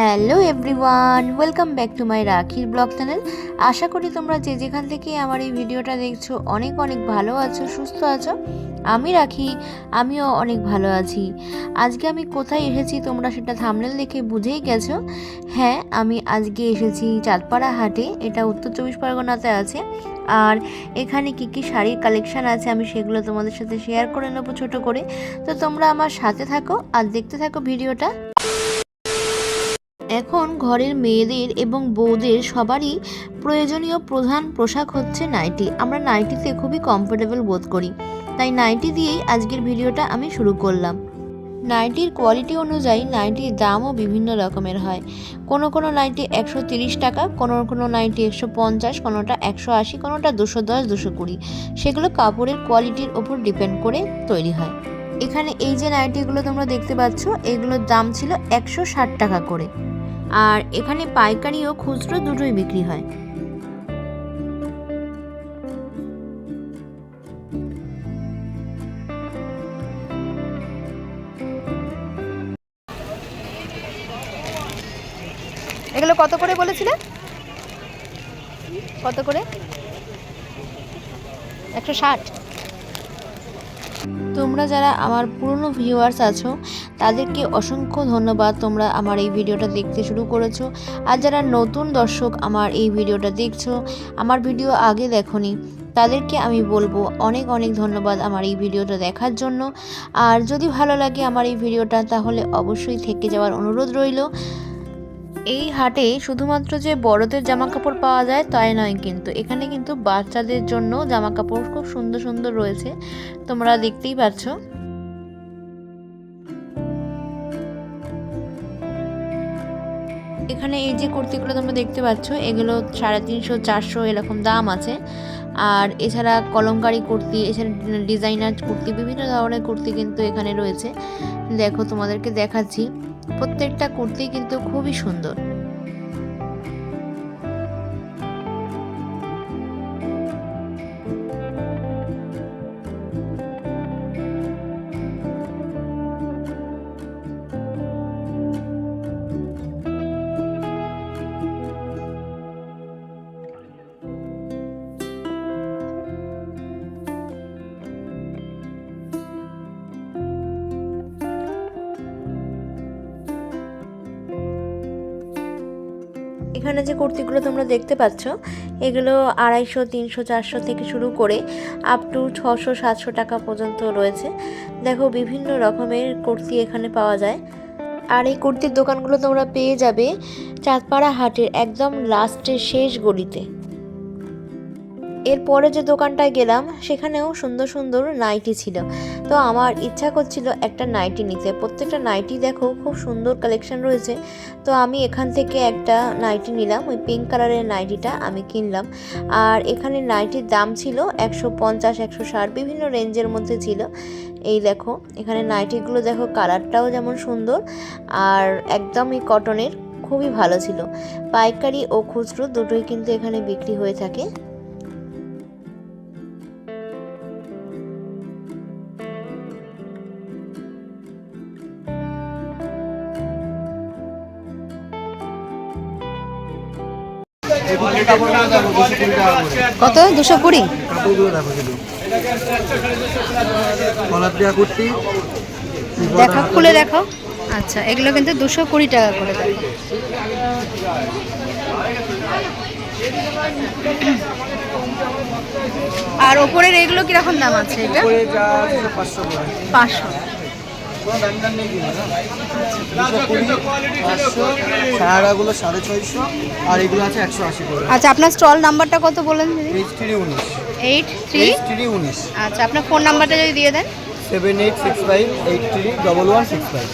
Hello everyone welcome back to my রাখির blog channel আশা করি তোমরা যে যেখান থেকে আমার এই ভিডিওটা দেখছ, অনেক অনেক ভালো আছো, সুস্থ আছো। আমি রাখি, আমিও অনেক ভালো আছি। আজকে আমি কোথায় এসেছি তোমরা সেটা থামনেল দেখে বুঝেই গেছো। হ্যাঁ আমি আজকে এসেছি চাঁদপাড়া হাটে, এটা উত্তর চব্বিশ পরগনাতে আছে। আর এখানে কি কি শাড়ির কালেকশান আছে আমি সেগুলো তোমাদের সাথে শেয়ার করে নেব ছোটো করে। তো তোমরা আমার সাথে থাকো আর দেখতে থাকো ভিডিওটা। এখন ঘরের মেয়েদের এবং বউদের সবারই প্রয়োজনীয় প্রধান পোশাক হচ্ছে নাইটি। আমরা নাইটিতে খুবই কমফোর্টেবল বোধ করি। তাই নাইটি দিয়েই আজকের ভিডিওটা আমি শুরু করলাম। নাইটির কোয়ালিটি অনুযায়ী নাইটির দামও বিভিন্ন রকমের হয়। কোনো কোনো নাইটি একশো তিরিশ টাকা, কোনো কোনো নাইটি একশো পঞ্চাশ, কোনোটা একশো আশি, কোনোটা দুশো দশ, দুশো কুড়ি। সেগুলো কাপড়ের কোয়ালিটির ওপর ডিপেন্ড করে তৈরি হয়। এখানে এই যে নাইটিগুলো তোমরা দেখতে পাচ্ছ, এগুলোর দাম ছিল একশো ষাট টাকা করে। আর এখানে পাইকারি ও খুচরো দুটোই বিক্রি হয়। এগুলো কত করে বলেছিলে? কত করে? একশো ষাট। তোমরা যারা আমার পুরনো ভিউয়ার্স আছো তাদেরকে অসংখ্য ধন্যবাদ তোমরা আমার এই ভিডিওটা দেখতে শুরু করেছ। আর যারা নতুন দর্শক আমার এই ভিডিওটা দেখছ, আমার ভিডিও আগে দেখোনি, তাদেরকে আমি বলব অনেক অনেক ধন্যবাদ আমার এই ভিডিওটা দেখার জন্য। আর যদি ভালো লাগে আমার এই ভিডিওটা, তাহলে অবশ্যই থেকে যাওয়ার অনুরোধ রইল। এই হাটে শুধুমাত্র যে বড়দের জামা কাপড় পাওয়া যায় তাই নয় কিন্তু, এখানে কিন্তু বাচ্চাদের জন্য জামা কাপড় খুব সুন্দর সুন্দর রয়েছে, তোমরা দেখতেই পাচ্ছ। এখানে এই যে কুর্তিগুলো তোমরা দেখতে পাচ্ছ, এগুলো সাড়ে তিনশো, চারশো এরকম দাম আছে। আর এছাড়া কলমকারি কুর্তি, এছাড়া ডিজাইনার কুর্তি, বিভিন্ন ধরনের কুর্তি কিন্তু এখানে রয়েছে। দেখো তোমাদেরকে দেখাচ্ছি। প্রত্যেকটা কুর্তি কিন্তু খুবই সুন্দর। এখানে যে কুর্তিগুলো তোমরা দেখতে পাচ্ছ, এগুলো আড়াইশো, তিনশো, চারশো থেকে শুরু করে আপ টু ছশো, সাতশো টাকা পর্যন্ত রয়েছে। দেখো বিভিন্ন রকমের কুর্তি এখানে পাওয়া যায়। আর এই কুর্তির দোকানগুলো তোমরা পেয়ে যাবে চাঁদপাড়া হাটের একদম লাস্টের শেষ গলিতে। এরপরে যে দোকানটায় গেলাম, সেখানেও সুন্দর সুন্দর নাইটি ছিল। তো আমার ইচ্ছা করছিল একটা নাইটি নিতে। প্রত্যেকটা নাইটি দেখো, খুব সুন্দর কালেকশন রয়েছে। তো আমি এখান থেকে একটা নাইটি নিলাম, ওই পিঙ্ক কালারের নাইটিটা আমি কিনলাম। আর এখানে নাইটির দাম ছিল একশো পঞ্চাশ, একশো ষাট, বিভিন্ন রেঞ্জের মধ্যে ছিল। এই দেখো, এখানে নাইটিগুলো দেখো কালারটাও যেমন সুন্দর, আর একদমই কটনের খুবই ভালো ছিল। পাইকারি ও খুচরো দুটোই কিন্তু এখানে বিক্রি হয়ে থাকে। কত? দুশো কুড়ি? দেখো খুলে দেখো আচ্ছা এগুলো কিন্তু দুশো কুড়ি টাকা করে দেখো আর ওপরের এগুলো কীরকম দাম আছে এটা? পাঁচশো। সারাগুলো সাড়ে ছয়শো আর এগুলো আছে একশো আশি করে। আচ্ছা আপনার স্টল নাম্বারটা কত বলেন থ্রি উনিশ। এইট থ্রি থ্রি উনিশ। আচ্ছা আপনার ফোন নাম্বারটা যদি দিয়ে দেন। Seven eight six five eight three double one six five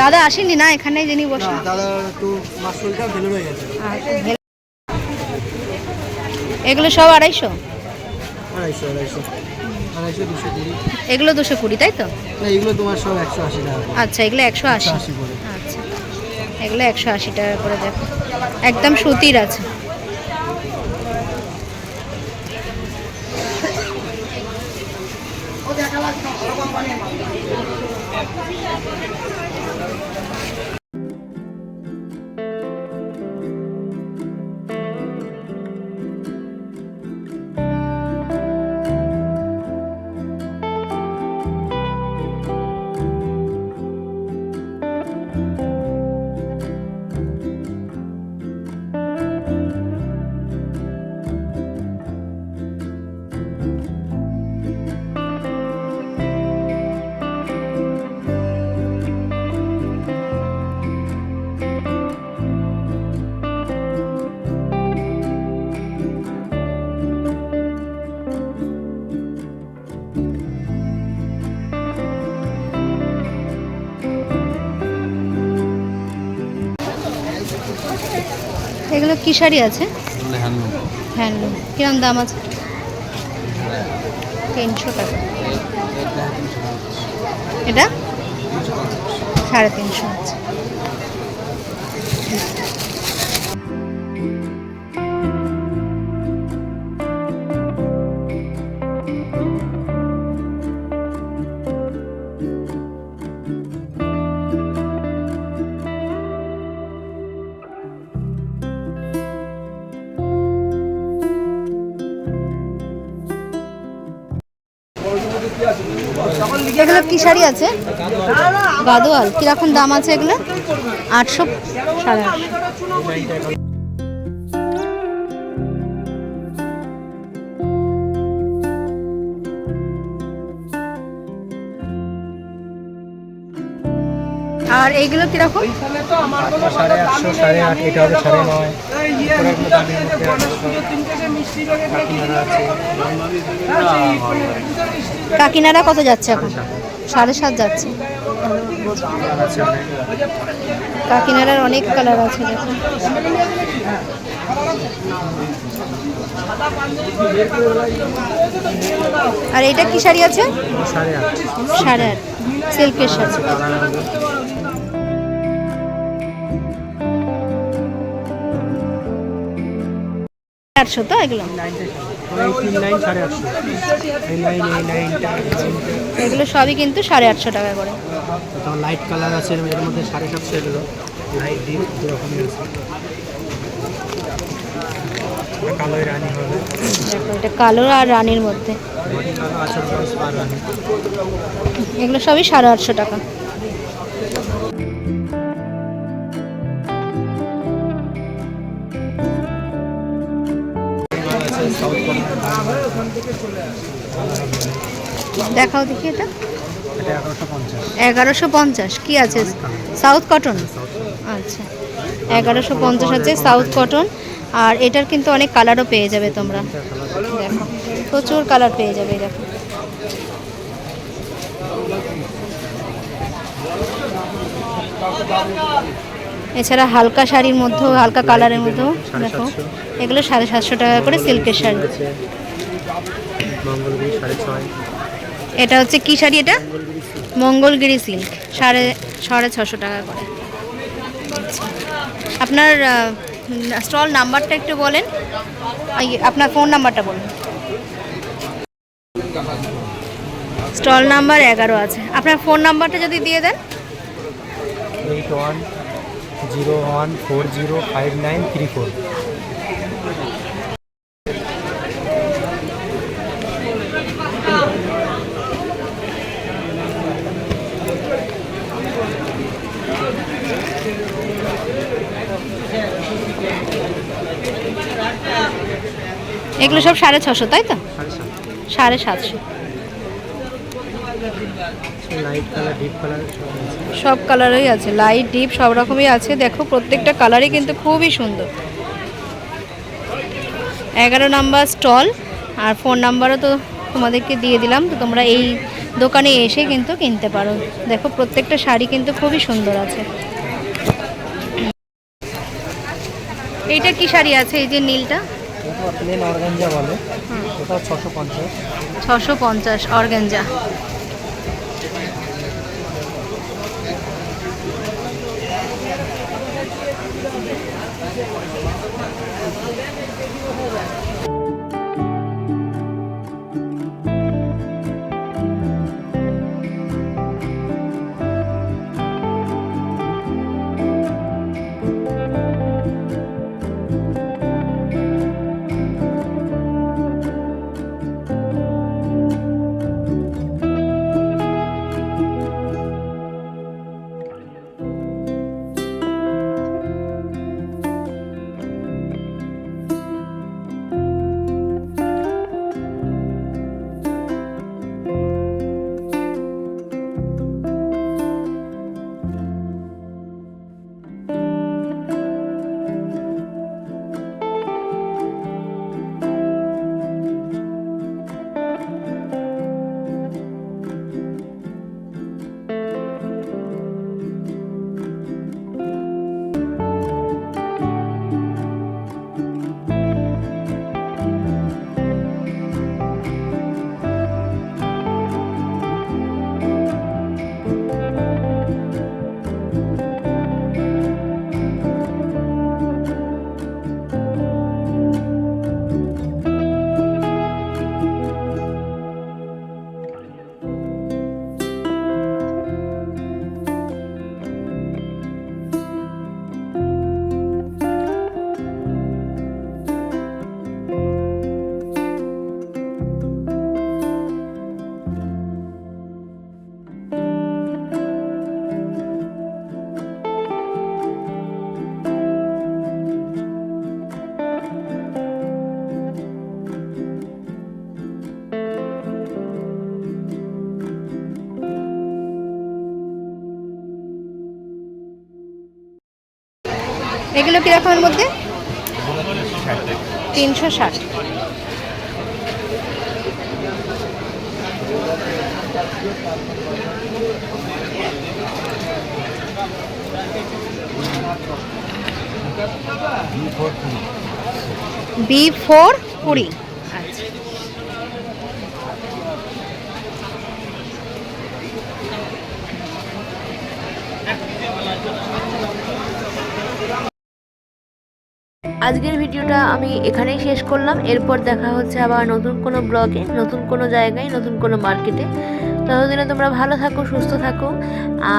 দাদা আসেনি না এখানে যিনি না বসেন? দাদা ভেলো হয়ে গেছে। এগুলো সব আড়াইশো? আড়াইশো আড়াইশো। আড়াইশো দুশো কুড়ি। এগুলো দুশো কুড়ি তাই তো? না এগুলো তোমার সব একশো আশি টাকা আচ্ছা এগুলো একশো আশি। আশি করে। আচ্ছা এগুলো একশো আশি টাকা করে দেখো। একদম সুতির আছে। এগুলো কি শাড়ি আছে? হ্যান্ডলুম কিরম দাম আছে? তিনশো টাকা। এটা? সাড়ে তিনশো আছে। এগুলো কি শাড়ি আছে? গাদোয়াল কীরকম দাম আছে এগুলো? আটশো সাড়ে আর এইগুলো কীরকম? সাড়ে আটশো সাড়ে আট এটা হবে সাড়ে নয় কাকিনারা কত যাচ্ছে এখন? সাড়ে সাত যাচ্ছে। কাকিনাড়ার অনেক কালার আছে দেখো। আর এটা কি শাড়ি আছে? সাড়ে আট। সিল্কের শাড়ি। আটশো তো এগুলো? এগুলো সবই কিন্তু সাড়ে আটশো টাকা করে। লাইট কালার আছে এর মধ্যে সাড়ে সাতশো এগুলো লাইট ডিপ দু আছে এটা কালো আর রানীর মধ্যে। এগুলো সবই সাড়ে আটশো টাকা। দেখাও দেখি এটা। এটা এগারোশো পঞ্চাশ। এগারোশো পঞ্চাশ কি আছে? South cotton? আচ্ছা এগারোশো পঞ্চাশ আছে সাউথ কটন। আর এটার কিন্তু অনেক কালারও পেয়ে যাবে তোমরা। দেখো প্রচুর কালার পেয়ে যাবে দেখো। এছাড়া হালকা শাড়ির মধ্যেও হালকা কালারের মধ্যেও দেখো এগুলো সাড়ে সাতশো টাকা করে সিল্কের শাড়ি। এটা হচ্ছে কি শাড়ি এটা? মঙ্গলগিরি সিল্ক সাড়ে সাড়ে ছশো টাকা করে। আপনার স্টল নাম্বারটা একটু বলেন। আপনার ফোন নাম্বারটা বলুন। স্টল নাম্বার এগারো আছে। আপনার ফোন নাম্বারটা যদি দিয়ে দেন। Eight one zero one four zero five nine three four. এগুলো সব সাড়ে ছশো তাই তো? সাড়ে সাতশো। কালার সব কালারই আছে লাইট ডিপ সব রকমই আছে। দেখো প্রত্যেকটা কালারই কিন্তু খুবই সুন্দর। এগারো নাম্বার স্টল আর ফোন নাম্বারও তো তোমাদেরকে দিয়ে দিলাম তো তোমরা এই দোকানে এসে কিন্তু কিনতে পারো। দেখো প্রত্যেকটা শাড়ি কিন্তু খুবই সুন্দর আছে। এইটা কি শাড়ি আছে এই যে নীলটা? এটা প্লেন অর্গানজা বলে। ওটা ছশো পঞ্চাশ। ছশো পঞ্চাশ অর্গেঞ্জা এগুলো কীরকমের মধ্যে? তিনশো ষাট। বি ফোর কুড়ি আচ্ছা আজকের ভিডিওটা আমি এখানেই শেষ করলাম। এরপর দেখা হচ্ছে আবার নতুন কোনো ব্লগে, নতুন কোনো জায়গায়, নতুন কোনো মার্কেটে। ততদিনে তোমরা ভালো থাকো, সুস্থ থাকো।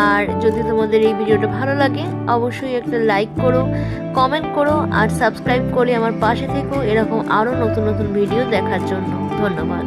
আর যদি তোমাদের এই ভিডিওটা ভালো লাগে, অবশ্যই একটা লাইক করো, কমেন্ট করো, আর সাবস্ক্রাইব করে আমার পাশে থেকো এরকম আরও নতুন নতুন ভিডিও দেখার জন্য। ধন্যবাদ।